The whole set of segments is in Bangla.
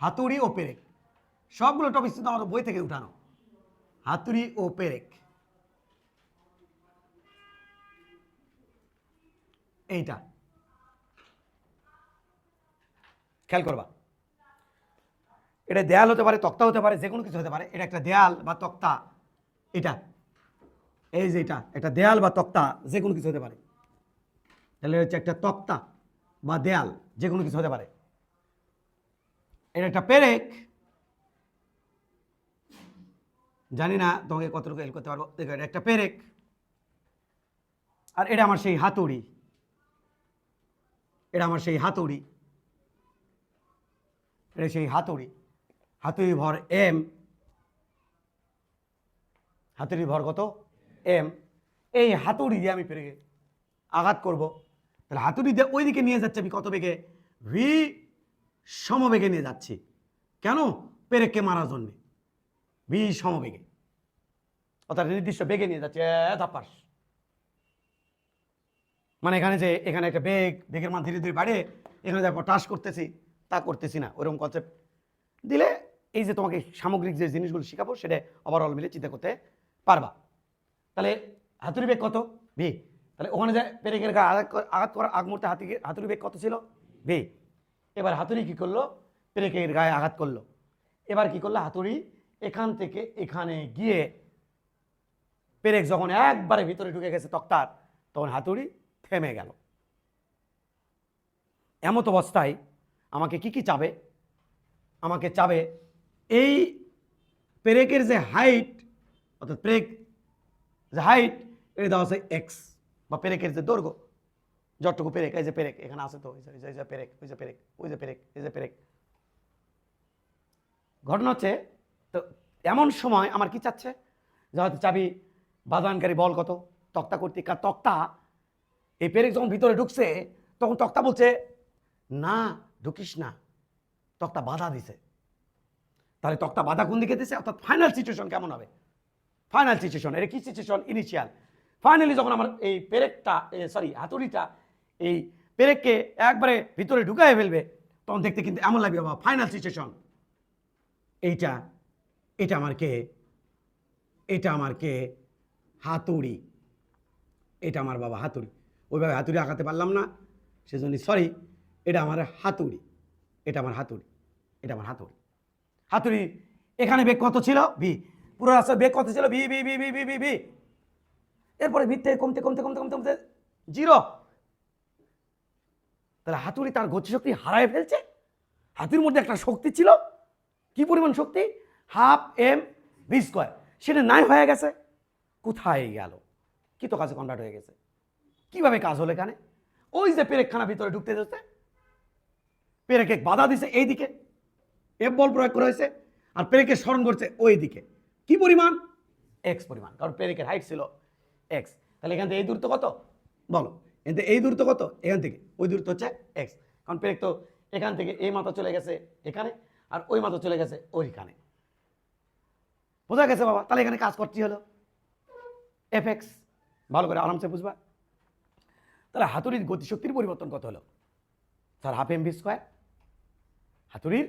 হাতুড়ি ও পেরেক। সবগুলো টপিক কিন্তু আমাদের বই থেকে উঠানো। হাতুড়ি ও পেরেক। এইটা। খেয়াল করবা। এটা দেয়াল হতে পারে, তক্তা হতে পারে যে কোনো কিছু হতে পারে। এটা একটা দেয়াল বা তক্তা। এটা। এই যে এটা, একটা দেয়াল বা তক্তা যে কোনো কিছু হতে পারে। তাহলে হচ্ছে একটা তক্তা বা দেয়াল যে কোনো কিছু হতে পারে। এটা একটা পেরেক। জানি না তোমাকে কতটুকু হেল্প করতে পারব। দেখো, এটা একটা পেরেক। আর এটা আমার সেই হাতুড়ি। এটা আমার সেই হাতুড়ি। এটা সেই হাতুড়ি। হাতুড়ি ভর এম। হাতুড়ি ভর কত? এম। এই হাতুড়ি দিয়ে আমি পেরেকে আঘাত করব। তাহলে হাতুড়ি দিয়ে ওইদিকে নিয়ে যাচ্ছে আমি কত বেগে? ভি সমবেগে নিয়ে যাচ্ছি। কেন? পেরেককে মারার জন্যে। ভি সমবেগে। অর্থাৎ নির্দিষ্ট বেগে নিয়ে যাচ্ছে ধাপাস। মানে এখানে যে, এখানে একটা বেগ, বেগের মান ধীরে ধীরে বাড়ে, এখানে দেখো টাস করতেছি, তা করতেছি না, ওরকম কনসেপ্ট দিলে এই যে তোমাকে সামগ্রিক যে জিনিসগুলো শেখাবো, সেটা ওভারঅল মিলে চিন্তা করতে পারবা। তাহলে হাতুড়ি বেগ কত? ভি। তাহলে ওখানে যে পেরেকের আঘাত আঘাত করার আগ মুহূর্তে হাতি হাতুড়ি বেগ কত ছিল? ভি। এবার হাতুড়ি কি করল? পেরেকের গায়ে আঘাত করল। এবার কি করল হাতুড়ি? এখান থেকে এখানে গিয়ে পেরেক যখন একবারে ভিতরে ঢুকে গেছে তক্তার, তখন হাতুড়ি থেমে গেল। এমত অবস্থায় আমাকে কি কি চাবে? আমাকে চাবে এই পেরেকের যে হাইট অর্থাৎ পেরেক যে হাইট এটা দেওয়া আছে এক্স বা পেরেকের যে দৈর্ঘ্য। যতটুকু পেরেক, এই যে পেরেক, এখানে আছে তো, এই যে- এই যে- পেরেক, ওই যে পেরেক, ওই যে পেরেক, এই যে পেরেক। ঘটনা হচ্ছে, তো এমন সময় আমার কি চাচ্ছে? যে চাবি বাদানকারী বল কত, তক্তা কর্তৃক, আর তক্তা, এই পেরেক যখন ভিতরে ঢুকছে, তখন তক্তা বলছে, না, ঢুকিস না, তক্তা বাধা দিছে। তাহলে তক্তা বাধা কোন দিকে দিছে? অর্থাৎ ফাইনাল সিচুয়েশন কেমন হবে? ফাইনাল সিচুয়েশন এটা কি সিচুয়েশন ইনিশিয়াল ফাইনালি যখন আমার এই পেরেকটা সরি হাতুড়িটা এই পেরেককে একবারে ভিতরে ঢুকায় ফেলবে, তখন দেখতে কিন্তু এমন লাগবে, বাবা ফাইনাল সিচুয়েশন এইটা, এটা আমার কে? এটা আমার কে? হাতুড়ি। এটা আমার বাবা, হাতুড়ি। ওইভাবে হাতুড়ি আঁকাতে পারলাম না সেজন্য সরি এটা আমার হাতুড়ি। এটা আমার হাতুড়ি। এটা আমার হাতুড়ি। হাতুড়ি, এখানে বেগ কত ছিল? ভি। পুরো রাস্তার বেগ কত ছিল? V v v v v v v. এরপরে ভিত থেকে কমতে কমতে কমতে কমতে কমতে জিরো তাহলে হাতুড়ি তার গতিশক্তি হারায় ফেলছে? হাতির মধ্যে একটা শক্তি ছিল? কি পরিমাণ শক্তি? Half m v square. সেটা নাই হয়ে গেছে। কোথায় গেল? কি তো কাজে কনভার্ট হয়ে গেছে? কীভাবে কাজ হলো এখানে? ওই যে পেরেকখানা ভিতরে ঢুকতে যাচ্ছে। পেরেকে বাধা দিছে এই দিকে এফ বল প্রয়োগ করা হয়েছে। আর পেরেকে স্মরণ করছে ওই দিকে কি পরিমাণ? এক্স পরিমাণ। কারণ পেরেকের হাইট ছিল এক্স তাহলে এখান থেকে এই দূরত্ব কত? বলো। থেকে এই দূরত্ব কত? এখান থেকে। ওই দূরত্ব হচ্ছে এক্স কারণ পেরেক তো এখান থেকে এই মাথা চলে গেছে এখানে আর ওই মাথা চলে গেছে ওইখানে। বোঝা গেছে বাবা? তাহলে এখানে কাজ করতে হলো? এফ এক্স ভালো করে আরামসে বুঝবা। তাহলে হাতুড়ির গতিশক্তির পরিবর্তন কত হলো? Sir half m b square হাতুড়ির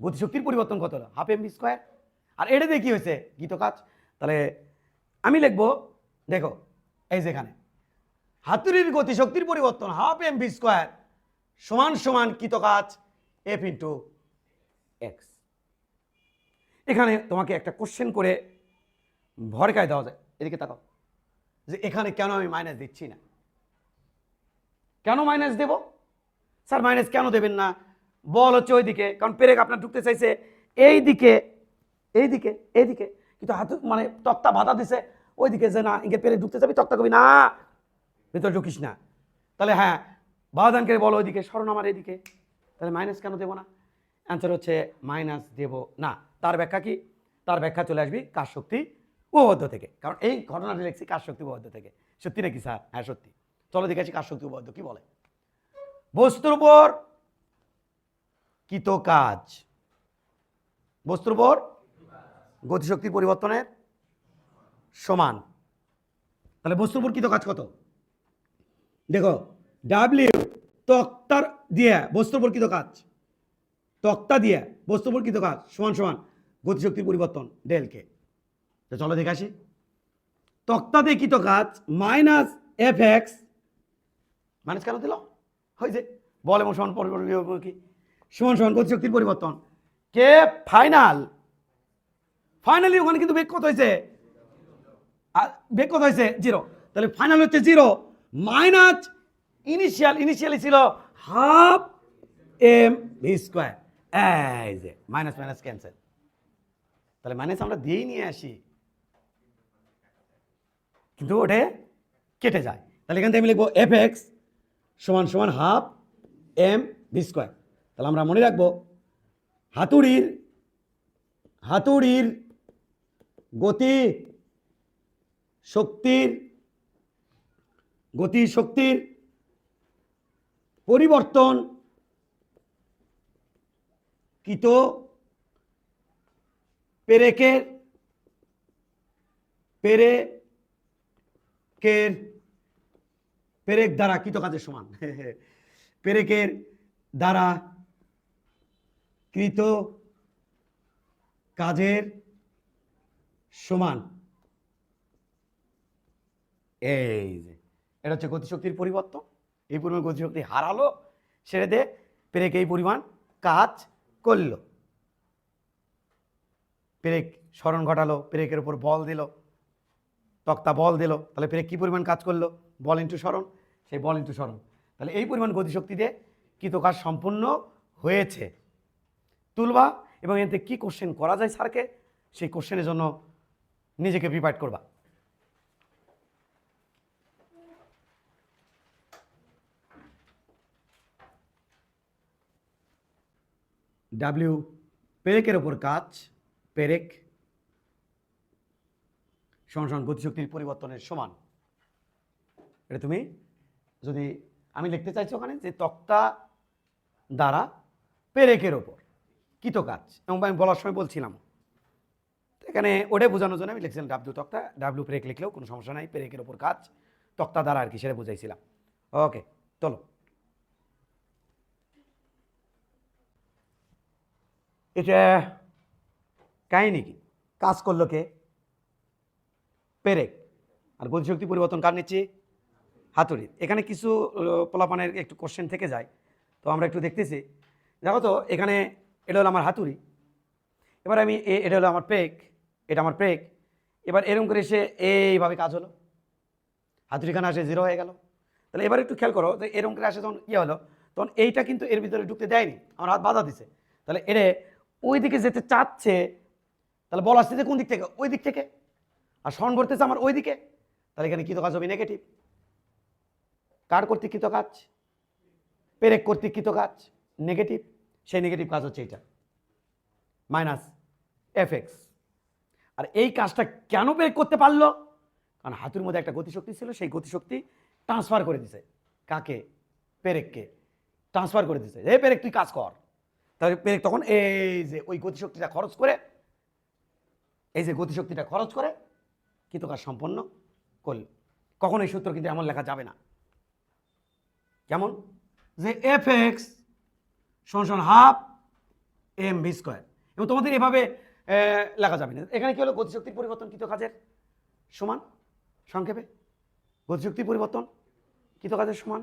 গতিশক্তির পরিবর্তন কত হলো? হাফ এম বি স্কোয়ার আর এটা দিয়ে কি হয়েছে? গীত কাজ তাহলে আমি লিখব, দেখো, এই যেখানে হাতুড়ির গতিশক্তির পরিবর্তন হাফ এম ভি স্কোয়ার সমান সমান কৃত কাজ এফ ইন্টু এক্স এখানে তোমাকে একটা কোশ্চেন করে ভরকায় দেওয়া যায়। এদিকে তাকাও। যে এখানে কেন আমি মাইনাস দিচ্ছি না? কেন মাইনাস দেব? স্যার মাইনাস কেন দেবেন না? বল হচ্ছে ওইদিকে, কারণ পেরেক আপনার ঢুকতে চাইছে এই দিকে এই দিকে এই দিকে কিন্তু হাতু মানে তক্তা বাধা দিছে। ওইদিকে যে না ইঙ্গে পেরে ঢুকতে যাবি তক্তা কবি, না ভেতরে ঢুকিস না। তাহলে হ্যাঁ বাধানকে বলো ওইদিকে, স্মরণ আমার এইদিকে তাহলে মাইনাস কেন দেবো না? অ্যান্সার হচ্ছে মাইনাস দেব না। তার ব্যাখ্যা কি? তার ব্যাখ্যা চলে আসবি কার শক্তি? উপবদ্ধ থেকে। কারণ এই ঘটনাটি লিখছি কার শক্তি উপবদ্ধ থেকে। সত্যি নাকি স্যার? হ্যাঁ সত্যি। চলো দেখেছি কার শক্তি উপবদ্ধ, কি বলে? বস্তুর উপর কৃত কাজ বস্তুর উপর গতিশক্তির পরিবর্তনের সমান। তাহলে বস্তুর উপর কৃত কাজ কত? দেখো ডাব্লিউ তক্তার দিয়ে বস্তুর উপর কৃত কাজ। তক্তা দিয়ে বস্তুর কৃত কাজ, সমান সমান গতিশক্তির পরিবর্তন ডেলকে তো চলো দেখে আসি। তক্তা দিয়ে কৃত কাজ মাইনাস এফ এক্স মাইনাস কেন দিল? হয়েছে। বল এবং সমান কি? সমান সমান গতিশক্তির পরিবর্তন। কে ফাইনাল ফাইনালি ওখানে কিন্তু বেগ কত হয়েছে? বেগ কত হয়েছে? জিরো তাহলে ফাইনাল হচ্ছে জিরো মাইনাস ইনিশিয়াল ইনিশিয়ালি ছিল হাফ এম ভি স্কোয়ার এই যে মাইনাস মাইনাস ক্যান্সেল তাহলে মাইনাস আমরা দিয়েই নিয়ে আসি। কিন্তু ওটা কেটে যায়। তাহলে এখান থেকে আমি লিখব এফ এক্স সমান সমান হাফ এম ভি স্কোয়ার তাহলে আমরা মনে রাখব, হাতুড়ির হাতুড়ির গতি, শক্তির গতি শক্তির পরিবর্তন কৃত পেরেকের পেরেকের পেরেক দ্বারা কৃত কাজের সমান। পেরেকের দ্বারা কৃত কাজের সমান। এই যে। এটা হচ্ছে গতিশক্তির পরিবর্তন। এই পরিমাণ গতিশক্তি হারালো দিয়ে পেরেক এই পরিমাণ কাজ করল। পেরেক স্মরণ ঘটালো, পেরেকের ওপর বল দিল, তক্তা বল দিল, তাহলে পেরেক কী পরিমাণ কাজ করল? বল ইন্টু স্মরণ, সেই বল ইন্টু স্মরণ। তাহলে এই পরিমাণ গতিশক্তি দিয়ে কৃত কাজ সম্পূর্ণ হয়েছে। তুলবা এবং এতে কী কোশ্চেন করা যায় স্যারকে সেই কোশ্চেনের জন্য নিজেকে প্রিপাইড করবা। ডাব্লিউ পেরেকের ওপর কাজ, পেরেক সমান গতিশক্তির পরিবর্তনের সমান। এটা তুমি যদি আমি লিখতে চাইছি ওখানে যে তক্তা দ্বারা পেরেকের ওপর কৃত কাজ, এবং আমি বলার সময় বলছিলাম। এখানে ওটাই বোঝানোর জন্য আমি লিখছিলাম ডাব্লিউ তক্তা ডাব্লিউ পেরেক লিখলেও কোনো সমস্যা নাই, পেরেকের ওপর কাজ, তক্তা দ্বারা আর কি সেটা বুঝাইছিলাম। ওকে চলো। এটা কাহিনী কি? কাজ করল কে? পেরেক। আর গতিশক্তি পরিবর্তন কার নিচ্ছে? হাতুড়ির। এখানে কিছু পোলাপানের একটু কোশ্চেন থেকে যায়। তো আমরা একটু দেখতেছি। দেখো তো, এখানে এটা হলো আমার হাতুড়ি। এবার আমি এ- এটা হলো আমার পেক। এটা আমার পেক। এবার এরকম করে এসে এইভাবে কাজ হলো। হাতুড়িখানে আসে জিরো হয়ে গেল। তাহলে এবার একটু খেয়াল করো, যে এরকম করে আসে যখন ইয়ে হলো, তখন এইটা কিন্তু এর ভিতরে ঢুকতে দেয়নি। আমার হাত বাধা দিছে। তাহলে এরে ওই দিকে যেতে চাচ্ছে, তাহলে বল আসতেছে কোন দিক থেকে? ওই দিক থেকে। আর স্মরণ করতেছে আমার ওই দিকে তাহলে এখানে কৃত কাজ হবে নেগেটিভ কার কর্তৃক কৃত কাজ পেরেক কর্তৃক কৃত কাজ নেগেটিভ সেই নেগেটিভ কাজ হচ্ছে এইটা। মাইনাস এফ এক্স আর এই কাজটা কেন পেরেক করতে পারল? কারণ হাতুর মধ্যে একটা গতিশক্তি ছিল, সেই গতিশক্তি ট্রান্সফার করে দিছে। কাকে? পেরেককে। ট্রান্সফার করে দিছে। হে পেরেক, তুই কাজ কর। তাহলে তখন এই যে ওই গতিশক্তিটা খরচ করে, এই যে গতিশক্তিটা খরচ করে কিন্তু কাজ সম্পন্ন করল কখন এই সূত্র কিন্তু এমন লেখা যাবে না। কেমন? যে এফ এক্স সমান হাফ এম ভি স্কোয়ার এবং তোমাদের এভাবে লেখা যাবে না। এখানে কি হলো? গতিশক্তির পরিবর্তন কৃত কাজের সমান সংক্ষেপে? গতিশক্তির পরিবর্তন কৃত কাজের সমান?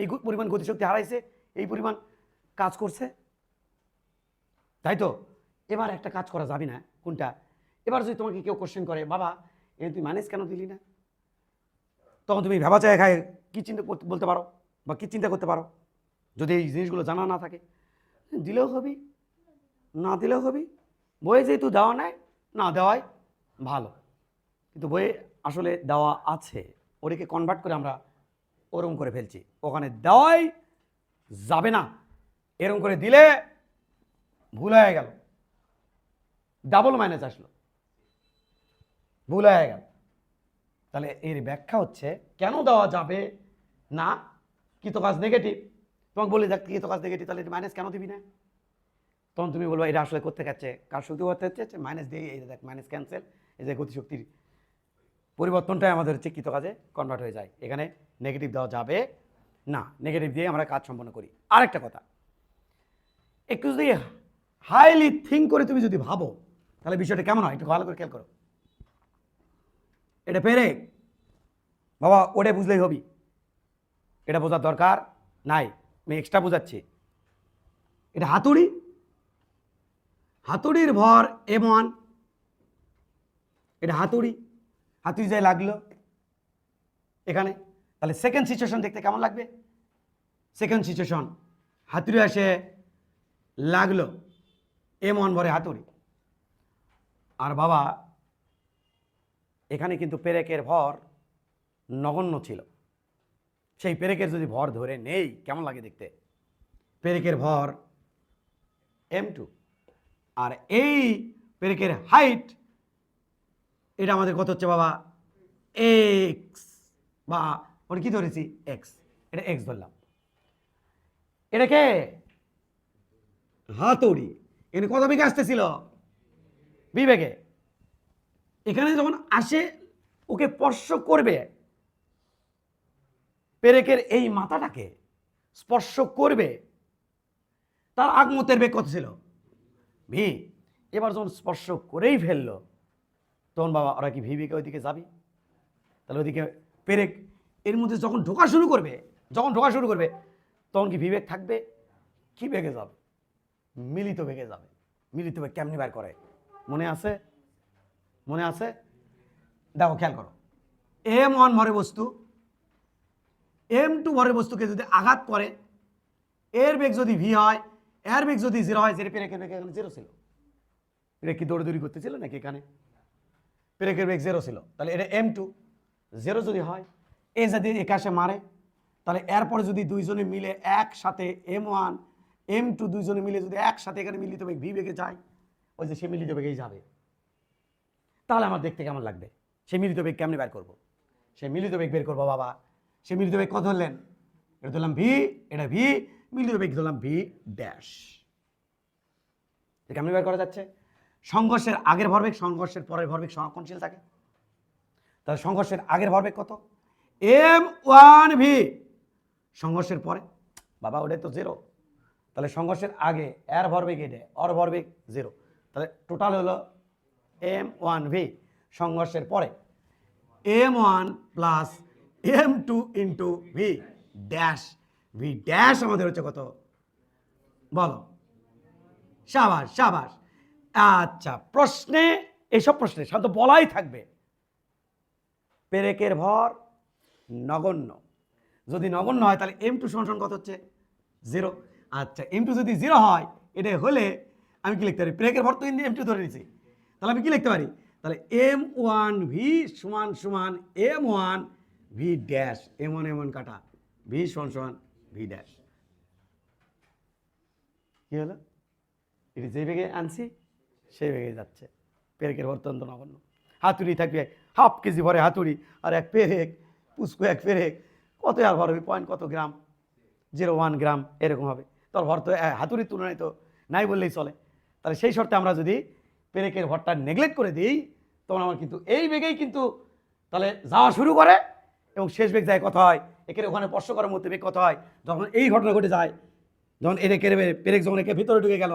এই পরিমাণ গতিশক্তি হারাইছে, এই পরিমাণ কাজ করছে। তাই তো? এবার একটা কাজ করা যাবে না, কোনটা? এবার যদি তোমাকে কেউ কোশ্চেন করে, বাবা, এ তুই ম্যানেজ কেন দিলি না? তখন তুমি ভেবা চায় খায়, কী চিন্তা করতে- বলতে পারো বা কী চিন্তা করতে পারো? যদি এই জিনিসগুলো জানা না থাকে, দিলেও হবি, না দিলেও হবি, বইয়ে যেহেতু দেওয়া নাই, না দেওয়াই ভালো। কিন্তু বইয়ে আসলে দেওয়া আছে, ওটাকে কনভার্ট করে আমরা ওরম করে ফেলছি। ওখানে দেওয়াই যাবে না। এরম করে দিলে ভুল হয়ে গেল। ডাবল মাইনাস আসলো। ভুল হয়ে গেল। তাহলে এর ব্যাখ্যা হচ্ছে, কেন দেওয়া যাবে না? কৃত কাজ নেগেটিভ তোমাকে বলি, দেখ কৃত কাজ নেগেটিভ তাহলে মাইনাস কেন দিবি না? তখন তুমি বলব, এটা আসলে করতে যাচ্ছে কার শক্তি করতে হচ্ছে? মাইনাস দিয়ে, এই দেখ মাইনাস ক্যান্সেল এই যে গতিশক্তির পরিবর্তনটাই আমাদের হচ্ছে কৃত কাজে কনভার্ট হয়ে যায়। এখানে নেগেটিভ দেওয়া যাবে না। নেগেটিভ দিয়ে আমরা কাজ সম্পন্ন করি। আরেকটা কথা একটু যদি হাইলি থিঙ্ক করে তুমি যদি ভাবো, তাহলে বিষয়টা কেমন হয়? একটু ভালো করে খেয়াল করো। এটা পেরে বাবা, ওটা বুঝলেই হবি। এটা বোঝার দরকার নাই। আমি এক্সট্রা বোঝাচ্ছি। এটা হাতুড়ি। হাতুড়ির ভর এমন এটা হাতুড়ি। হাতুড়ি যায় লাগল এখানে। তাহলে সেকেন্ড সিচুয়েশন দেখতে কেমন লাগবে? সেকেন্ড সিচুয়েশন হাতুড়ি আসে লাগল এ মন ভরে হাতুড়ি। আর বাবা, এখানে কিন্তু পেরেকের ভর নগণ্য ছিল। সেই পেরেকের যদি ভর ধরে নেই, কেমন লাগে দেখতে? পেরেকের ভর এম টু আর এই পেরেকের হাইট এটা আমাদের কত হচ্ছে বাবা? এক্স বা ওটা কি ধরেছি? এক্স এটা এক্স ধরলাম। এটাকে হাতুড়ি। এখানে কত বেগে আসতেছিল? বিবেকে। এখানে যখন আসে, ওকে স্পর্শ করবে, পেরেকের এই মাথাটাকে স্পর্শ করবে, তার আগমতের বেগ কত ছিল? ভি। এবার যখন স্পর্শ করেই ফেলল, তখন বাবা, ওরা কি ভিবিকে ওইদিকে যাবি? তাহলে ওইদিকে পেরেক, এর মধ্যে যখন ঢোকা শুরু করবে, যখন ঢোকা শুরু করবে, তখন কি বিবেক থাকবে? কি বেগে যাবে? মিলিত বেগে যাবে। মিলিত বেগ কেমনি বার করে? মনে আছে? মনে আছে? দেখো, খেয়াল করো। এম ওয়ান ভরে বস্তু, এম টু ভরের বস্তুকে যদি আঘাত করে, এর বেগ যদি ভি হয়, এর বেগ যদি জিরো হয়, যেটা পেরেকের বেগ এখানে জিরো ছিল। এটা কি দৌড়াদৌড়ি করতেছিল নাকি এখানে? পেরেকের বেগ জিরো ছিল। তাহলে এটা এম টু, জিরো যদি হয়, এ যদি একাশে মারে, তাহলে এরপরে যদি দুইজনে মিলে একসাথে এম ওয়ান এম টু দুইজনে মিলে যদি একসাথে এখানে মিলিত বেগ ভি বেগে যায়, ওই যে সে মিলিত বেগেই যাবে। তাহলে আমার দেখতে কেমন লাগবে? সে মিলিত বেগ কেমনি বের করব? সে মিলিত বেগ বের করব বাবা। সে মিলিত বেগ কত ধরলেন? এটা ধরলাম ভি এটা ভি মিলিত বেগ ধরলাম ভি ড্যাশ কেমনি বের করা যাচ্ছে? সংঘর্ষের আগের ভরবেগ, সংঘর্ষের পরের ভরবেগ সংরক্ষণশীল থাকে। তাহলে সংঘর্ষের আগের ভরবেগ কত? এম ওয়ান ভি সংঘর্ষের পরে। বাবা ওটা তো জিরো তাহলে সংঘর্ষের আগে এর ভরবেগ এটা অর ভরবেগ জিরো তাহলে টোটাল হলো এম ওয়ান ভি সংঘর্ষের পরে M one plus M two into V dash V dash আমাদের হচ্ছে কত? বলো। সাবাস সাবাস। আচ্ছা প্রশ্নে এইসব প্রশ্নে সাধারণত বলাই থাকবে। পেরেকের ভর নগণ্য। যদি নগণ্য হয় তাহলে এম টু সমান কত হচ্ছে? জিরো আচ্ছা এম টু যদি জিরো হয়, এটা হলে আমি কি লিখতে পারি? পেরেকের ভর তো এম টু ধরে নিয়েছি তাহলে আমি কি লিখতে পারি? তাহলে এম ওয়ান ভি সমান সমান M one V dash M one M one কাটা। ভি সমান সমান ভি ড্যাশ কি হলো? এটি যে বেগে আনছি, সেই বেগে যাচ্ছে। পেরেকের অত্যন্ত নগণ্য। হাতুড়ি থাকবে হাফ কেজি ভরে হাতুড়ি, আর এক পেরেক পুষ্কু এক পেরেক। কত আর ভর হবে? পয়েন্ট কত গ্রাম? জিরো ওয়ান গ্রাম এরকম হবে। তোর ভর তো হাতুড়ির তুলনায় তো নাই বললেই চলে। তাহলে সেই শর্তে আমরা যদি পেরেকের ভরটা নেগলেক্ট করে দিই, তখন আমার কিন্তু এই বেগেই কিন্তু তাহলে যাওয়া শুরু করে এবং শেষ বেগ যায় কত হয়? একের ওখানে স্পর্শ করার মধ্যে বেগ কত হয়? যখন এই ঘটনা ঘটে যায়, যখন এরে কেড়ে পেরেক যখন একে ভিতরে ঢুকে গেল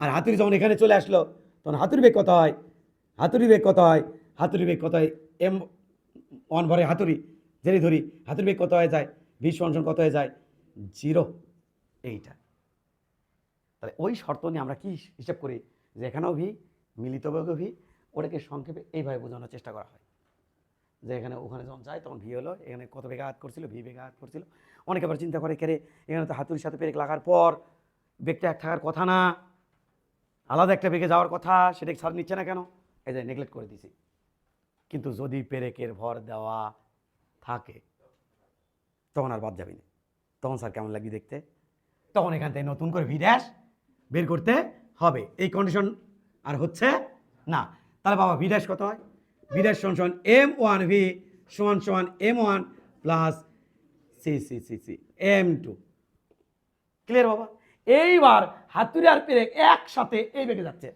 আর হাতুড়ি যখন এখানে চলে আসলো, তখন হাতুড়ি বেগ কত হয়? হাতুড়ি বেগ কত হয়? হাতুড়ি বেগ কত হয়? এম, ওয়ান ভরে হাতুড়ি জেরি ধরি হাতুড়ি বেগ কত হয়ে যায়? বিশ অনশন কত হয়ে যায়? জিরো। এইটা। তাহলে ওই শর্ত নিয়ে আমরা কি হিসাব করি? যে এখানেও ভি, মিলিত বেগও ভি, ওটাকে সংক্ষেপে এইভাবে বোঝানোর চেষ্টা করা হয়। যে এখানে ওখানে যখন যায় তখন ভি হলো, এখানে কত বেগে আঘাত করছিল, ভি বেগে আঘাত করছিল। অনেকে আবার চিন্তা করে কেরে এখানে তো হাতুড়ির সাথে পেরেক লাগার পর বেগটা এক থাকার কথা না। আলাদা একটা বেগে যাওয়ার কথা সেটা ছাড় নিচ্ছে না কেন? এই যে নেগলেক্ট করে দিছি। কিন্তু যদি পেরেকের ভর দেওয়া থাকে, তখন আর বাদ যাবি না। তখন স্যার কেমন লাগবে দেখতে? তখন এখান থেকে নতুন করে ভি বের করতে হবে। এই কন্ডিশন আর হচ্ছে না। তাহলে বাবা ভি ড্যাশ কত হয়? ভি সমান সমান এম ওয়ান ভি সমান সমান M one plus C C C C M two clear বাবা? এইবার হাতুড়ি আর পেরেক একসাথে এই বেগে যাচ্ছে।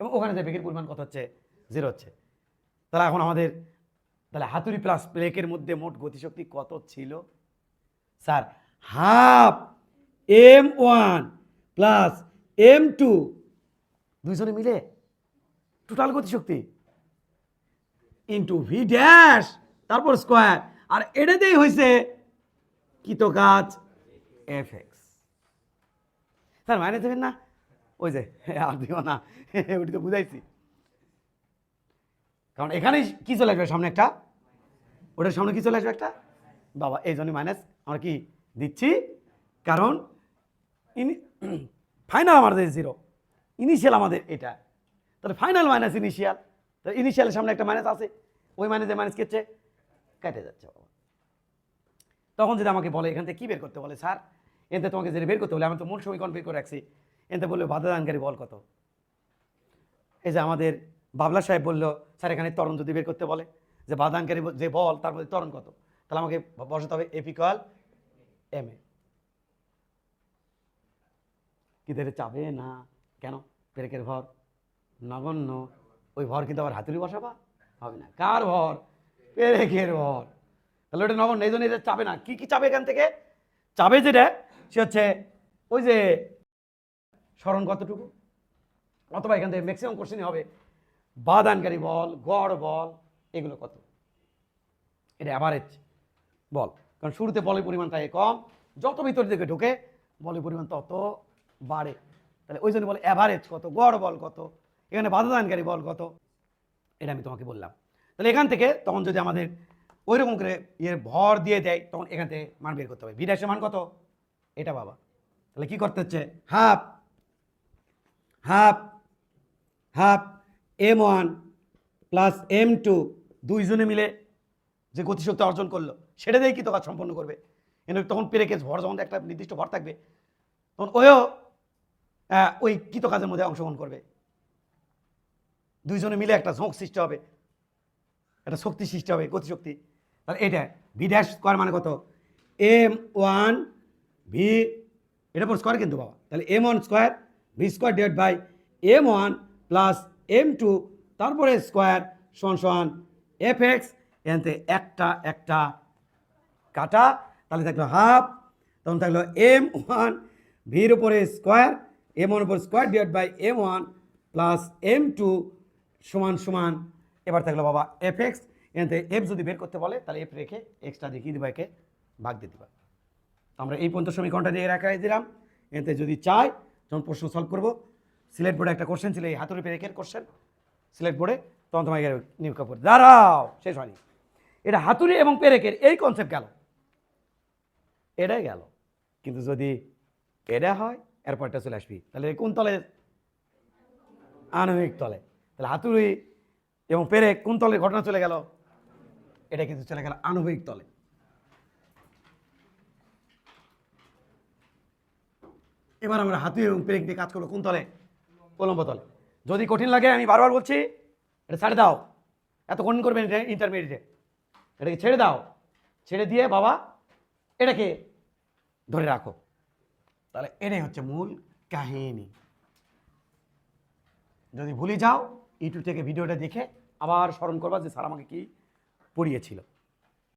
এবং ওখানে যে বেগের পরিমাণ কত হচ্ছে? জিরো হচ্ছে। তাহলে এখন আমাদের, তাহলে হাতুড়ি প্লাস ব্রেকের মধ্যে মোট গতিশক্তি কত ছিল? Sir half, M one plus M two. দুইজনে মিলে টোটাল গতিশক্তি ইন্টু ভি ড্যাশ, তারপর স্কোয়ার। আর এটাতেই হয়েছে কিত কাজ এফ এক্স। স্যার, মাইনে দেবেন না? ওই যে, আর দিও না ওটি তো বুঝাইছি। কারণ এখানে কি চলে আসবে? সামনে একটা? ওটার সামনে কি চলে আসবে একটা? বাবা, এই জন্য মাইনাস আমার কি দিচ্ছি। কারণ ফাইনাল আমাদের জিরো ইনিশিয়াল আমাদের এটা। তাহলে ফাইনাল মাইনাস ইনিশিয়াল তাহলে ইনিশিয়ালের সামনে একটা মাইনাস আছে। ওই মাইনাসে মাইনাস কেটে কেটে যাচ্ছে তখন যদি আমাকে বলে, এখান থেকে কী বের করতে? বলে, স্যার, এতে তোমাকে যেটা বের করতে বলে, আমি তো মূল সমীকরণ বের করে রাখছি। এতে বলল বাধাদানকারী বল কত? এই যে আমাদের বাবলা সাহেব বলল, স্যার, এখানে তরণ যদি বের করতে বলে, যে বাধানকারী ব- যে বল, তার মধ্যে তরণ কত? তাহলে আমাকে বসাতে হবে এপিকল এম এ কি ধরে চাবে না, কেন? পেরেকের ভর নগণ্য, ওই ভর কিন্তু আবার হাতুড়ি বসাবা? হবে না। কার ভর? পেরেকের ভর। তাহলে ওটা নগণ্য এই জন্য এটা চাবে না। কি কি চাবে এখান থেকে? চাবে যেটা, সে হচ্ছে ওই যে স্মরণ কতটুকু? অথবা এখান থেকে ম্যাক্সিমাম কোশ্চেনই হবে, বাদানকারী বল, গড় বল, এগুলো কত? এটা অ্যাভারেজ বল। কারণ শুরুতে বলের পরিমাণ থাকে কম, যত ভিতর দিকে ঢোকে বলের পরিমাণ তত বাড়ে। তাহলে ওই জন্য বলে অ্যাভারেজ কত, গড় বল কত, এখানে বাধাদানকারী বল কত, এটা আমি তোমাকে বললাম। তাহলে এখান থেকে তখন যদি আমাদের ওই রকম করে ইয়ে ভর দিয়ে দেয়, তখন এখান থেকে মান বের করতে হবে। বিডাসের মান কত? এটা বাবা। তাহলে কি করতে হচ্ছে? Half half half M one plus M two দুইজনে মিলে যে গতিশক্তি অর্জন করল সেটা দিয়ে কি তো কাজ সম্পন্ন করবে? কিন্তু তখন পেরে পেরেকেজ ভর যখন একটা নির্দিষ্ট ভর থাকবে। তখন আহ, ওই কৃত কাজের মধ্যে অংশগ্রহণ করবে। দুইজনে মিলে একটা ঝোঁক সৃষ্টি হবে। একটা শক্তি সৃষ্টি হবে গতিশক্তি। তাহলে এটা ভি ড্যাশ স্কোয়ার মানে কত? এম ওয়ান ভি এটা পর স্কোয়ার কিন্তু বাবা। তাহলে M one square V square divide by M one plus M two তারপরে স্কোয়ার সমান সমান এফ এক্স এখানে একটা একটা কাটা, তাহলে থাকল হাফ, তখন থাকল এম ওয়ান, ভির উপরে স্কোয়ার, এম ওয়ান উপর square divide by M one plus M two সমান সমান, এবার থাকল বাবা এফ এক্স, এখান এফ যদি বের করতে বলে, তাহলে এফ রেখে এক্সট্রা দেখিয়ে দিবা, একে ভাগ দিয়ে দিবা। আমরা এই পর্যন্ত সমীকরণটা দিয়ে রাখাই দিলাম। এতে যদি চাই, যখন প্রশ্ন সলভ করব সিলেট বোর্ডে একটা কোশ্চেন ছিল, এই হাতুড়ি পেরেকের কোশ্চেন সিলেট বোর্ডে তখন তোমাকে নিয়োগ কাপড় দাঁড়াও, শেষ হয়নি। এটা হাতুড়ি এবং পেরেকের এই কনসেপ্ট গেল। এটাই গেল। কিন্তু যদি এটা হয় এরপর এটা চলে আসবি। তাহলে কোন তলে আণবিক তলে। তাহলে হাতুড়ি এবং পেরে কোন তলের ঘটনা চলে গেল? এটা কিন্তু চলে গেল আণবিক তলে। এবার আমরা হাতি এবং পেরেক দিয়ে কাজ করব কোন তলে? উলম্ব তলে। যদি কঠিন লাগে, আমি বারবার বলছি, এটা ছাড়ে দাও। এত কঠিন করবেন ইন্টারমিডিয়েটে এটাকে ছেড়ে দাও। ছেড়ে দিয়ে বাবা এটাকে ধরে রাখো। তাহলে এটাই হচ্ছে মূল কাহিনী। যদি ভুলে যাও, ইউটিউব থেকে ভিডিওটা দেখে আবার স্মরণ করবা যে স্যার আমাকে কি পড়িয়েছিল।